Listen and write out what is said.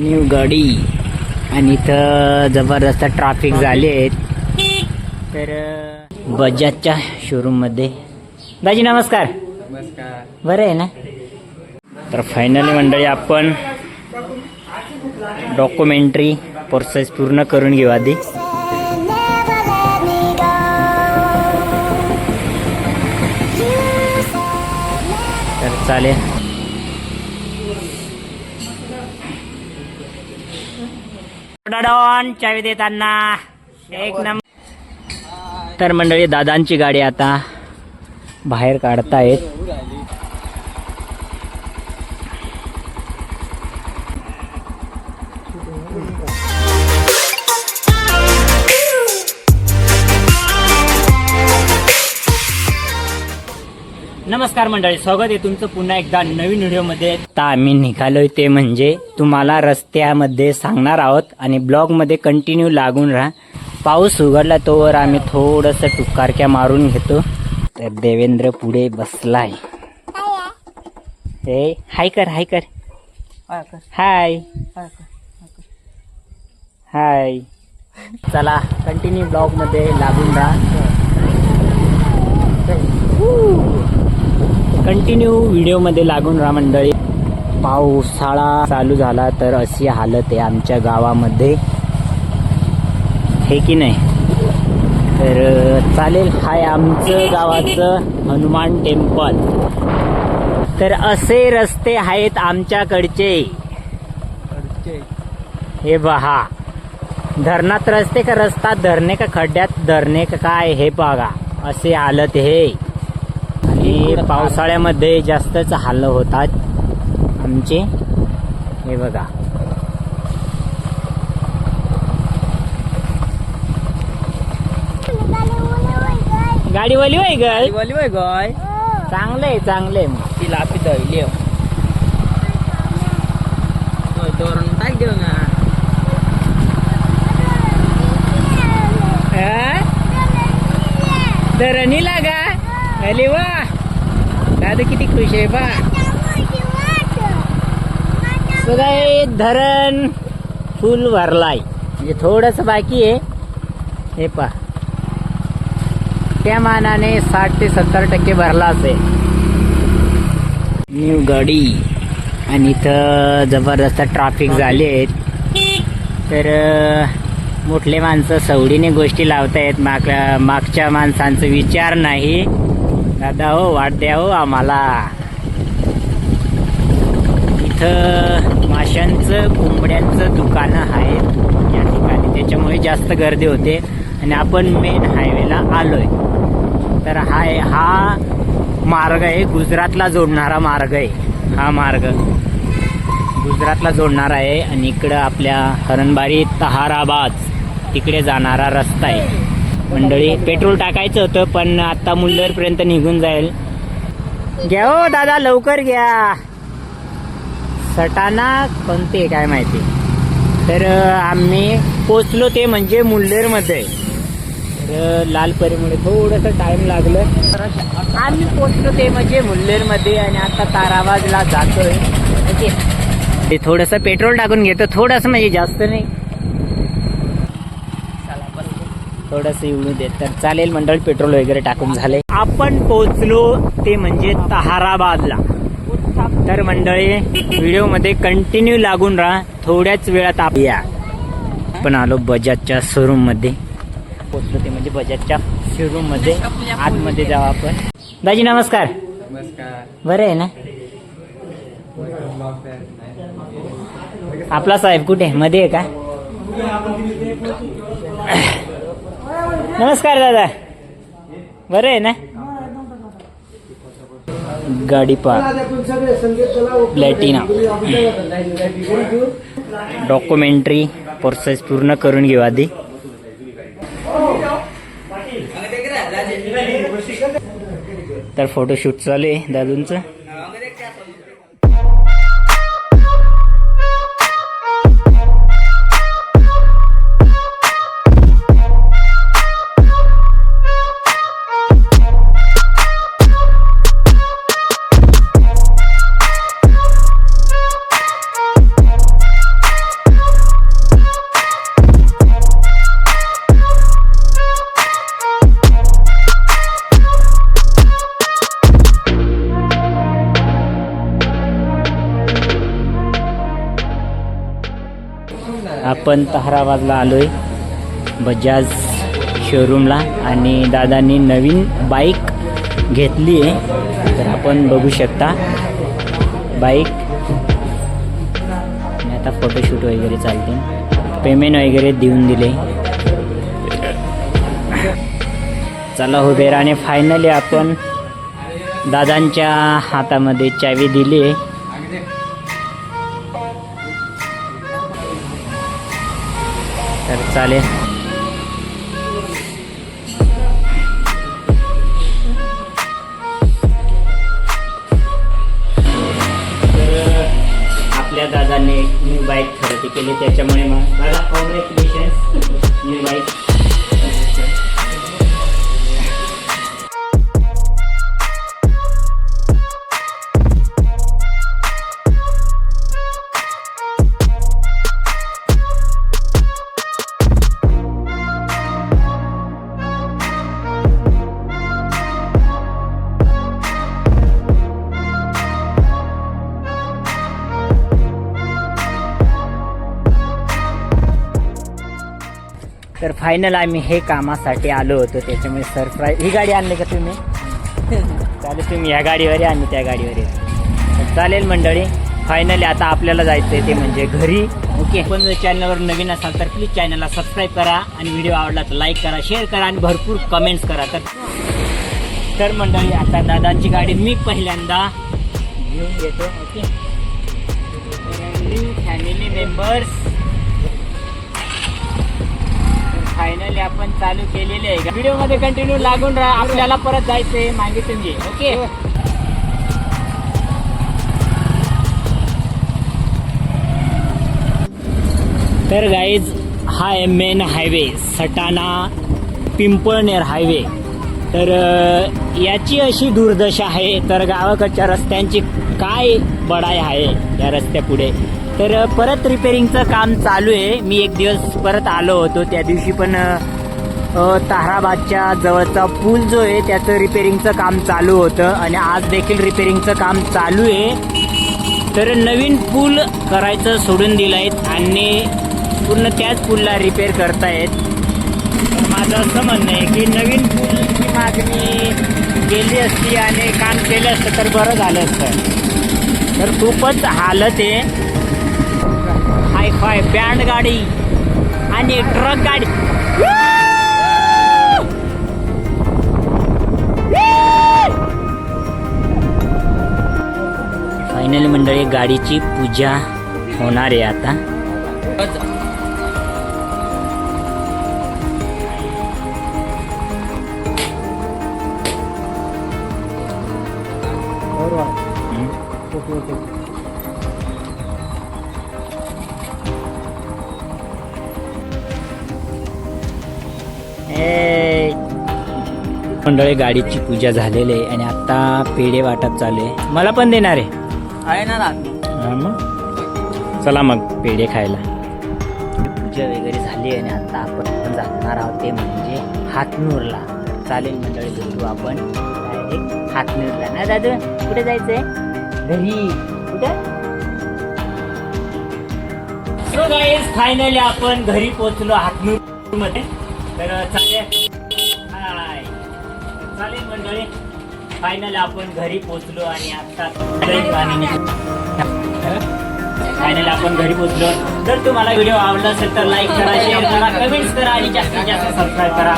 New गाडी. आणि इथं जबरदस्त ट्रॅफिक झाले आहेत. तर बजाजच्या शोरूममध्ये दाजी नमस्कार. नमस्कार. बरं आहे ना? तर फायनली मंडळी आपण डॉक्युमेंटरी प्रोसेस पूर्ण करून घेऊ आधी. तर चालेल. डॉन चावी देताना. एक नंबर तर मंडळी दादांची गाडी आता बाहेर काढतायत. नमस्कार मंडळी स्वागत आहे तुमचं पुन्हा एकदा नवीन व्हिडिओमध्ये. आता आम्ही निघालोय ते म्हणजे तुम्हाला रस्त्यामध्ये सांगणार आहोत आणि ब्लॉगमध्ये कंटिन्यू लागून राहा. पाऊस उघडला तोवर आम्ही थोडंसं टुकारक्या मारून घेतो. तर देवेंद्र पुढे बसलाय. हे हाय कर हाय कर. हाय. हाय. चला कंटिन्यू ब्लॉगमध्ये लागून राहा. कंटिन्यू व्हिडिओमध्ये लागून राहा मंडळी. पावसाळा चालू झाला तर अशी हालत आहे आमच्या गावामध्ये. हे की नाही? तर चालेल हाय आमचं गावाचं हनुमान टेम्पल. तर असे रस्ते आहेत आमच्याकडचे. हे बहा धरणात रस्ते का रस्ता धरणे का खड्ड्यात धरणे का काय हे बघा. असे हालत हे आणि पावसाळ्यामध्ये जास्तच हाल होतात आमचे. हे बघा. गाडी वली होय ग. बोली बाय गाय चांगलंय चांगलंय मग. तिला आपी धरली धोरण टाक देऊ ना. धरणीला का अरे वा. दादा किती खुश आहे बा. बघा धरण फुल भरलाय. म्हणजे थोडस बाकी आहे. हे पा. त्या मानाने साठ ते सत्तर टक्के भरला असेल न्यू गाडी. आणि इथं जबरदस्त ट्रॅफिक झाले आहेत. तर मोठले माणसं सवडीने गोष्टी लावतायत. माग मागच्या माणसांचा विचार नाही. दादा हो वाट द्या हो आम्हाला. इथं माशांचं कोंबड्यांचं दुकानं आहेत. या ठिकाणी त्याच्यामुळे जास्त गर्दी होते. आणि आपण मेन हायवेला आलोय. तर हा हा मार्ग आहे. गुजरातला जोडणारा मार्ग आहे. हा मार्ग. गुजरातला जोडणारा आहे. आणि इकडं आपल्या हरणबारी तहाराबाद. तिकडे जाणारा रस्ता आहे. मंडळी पेट्रोल टाकायचं होतं पण आता मुल्लरपर्यंत निघून जाईल. घ्या हो दादा लवकर घ्या. सटाणा कोणते काय माहिती. तर आम्ही पोचलो ते म्हणजे मुल्लेरमध्ये. तर लालपरीमुळे थोडंसं टाइम लागलं. आम्ही पोचलो ते म्हणजे मुल्लेरमध्ये आणि आता तारावाजला जातोय. ओके. ते थोडंसं पेट्रोल टाकून घेतो. थोडंसं म्हणजे जास्त नाही. थोडंसं एवढू देत तर चालेल मंडळ पेट्रोल वगैरे टाकून झाले. आपण पोचलो ते म्हणजे तहाराबादला. तर मंडळी व्हिडिओमध्ये कंटिन्यू लागून राहा. थोड्याच वेळात आप या. आपण आलो बजाजच्या शोरूममध्ये पोचलो ते म्हणजे बजाजच्या शोरूममध्ये आतमध्ये जाऊ आपण. दाजी नमस्कार. नमस्कार. बरं आहे ना? आपला साहेब कुठे? मध्ये आहे का? नमस्कार दादा. बरं आहे ना? गाडी पा प्लॅटिना. डॉक्युमेंटरी प्रोसेस पूर्ण करून घेऊ आधी. तर फोटोशूट चालू आहे दादूंचं. आपण ताहराबादला आलोय. बजाज शोरूमला आणि दादांनी नवीन बाईक घेतली आहे. तर आपण बघू शकता बाईक आता फोटोशूट वगैरे चालते. पेमेंट वगैरे देऊन दिले. चला हुबेराने फायनली आपण दादांच्या हातामध्ये चावी दिली आहे. तर चालेल. तर आपल्या दादाने न्यू बाईक खरेदी केली त्याच्यामुळे मग दादा कॉंग्रॅच्युलेशन न्यू बाईक फायनल आम्ही हे कामासाठी आलो होतो त्याच्यामुळे सरप्राईज ही गाडी आणली का तुम्ही? चालेल तुम्ही या गाडीवर या, आम्ही त्या गाडीवर तर चालेल मंडळी फायनली आता आपल्याला जायचं आहे ते म्हणजे घरी. ओके पण जर चॅनलवर नवीन असाल तर प्लीज चॅनलला सबस्क्राईब करा आणि व्हिडिओ आवडला तर लाईक करा शेअर करा आणि भरपूर कमेंट्स करा. तर तर मंडळी आता दादांची गाडी मी पहिल्यांदा घेऊन येतो ओके फॅमिली मेंबर्स फायनली आपण चालू केलेले आहे. व्हिडिओमध्ये कंटिन्यू लागून राहा. आपल्याला परत जायचंय मागे तुम्ही. ओके तर गाईज हा आहे main highway Satana Pimpalner highway तर याची अशी दुर्दशा आहे. तर गावाकडच्या रस्त्यांची काय बढाई आहे या रस्त्यापुढे? तर परत रिपेरिंगचं काम चालू आहे. मी एक दिवस परत आलो होतो. त्या दिवशी पण ताराबादच्या ताहराबादच्या जवळचा पूल जो आहे त्याचं रिपेरिंगचं काम चालू होतं आणि आज देखील रिपेरिंगचं काम चालू आहे. तर नवीन पूल करायचं सोडून दिलं आहेत आणि पूर्ण त्याच पूलला रिपेअर करतायत. माझं असं म्हणणं आहे की नवीन पूलची मागणी गेली असती आणि काम केलं असतं तर बरं झालं असतं. तर खूपच हालत आहे. हाय फाय बँड गाडी आणि ट्रक गाडी. फायनली मंडळी गाडीची पूजा होणार आहे आता. मंडळी गाडीची पूजा झालेली आहे आणि आता पेढे वाटप चालू आहे. मला पण देणार आहे. आहे ना हा मग? चला मग पेढे खायला. पूजा वगैरे झाली आणि आता आपण जाणार आहोत ते म्हणजे हातनूरला. चालेल मंडळी भेटू आपण. डायरेक्ट हातनूरला. ना दादू कुठे जायचंय? घरी. कुठे? फायनली आपण घरी पोहोचलो हातनूरमध्ये तर चालेल. चालेल मंडळी. फायनल आपण घरी पोहोचलो आणि आता फायनल आपण घरी पोहोचलो. जर तुम्हाला व्हिडिओ आवडला असेल तर लाईक करा शेअर करा कमेंट्स करा आणि जास्तीत जास्त सबस्क्राईब करा.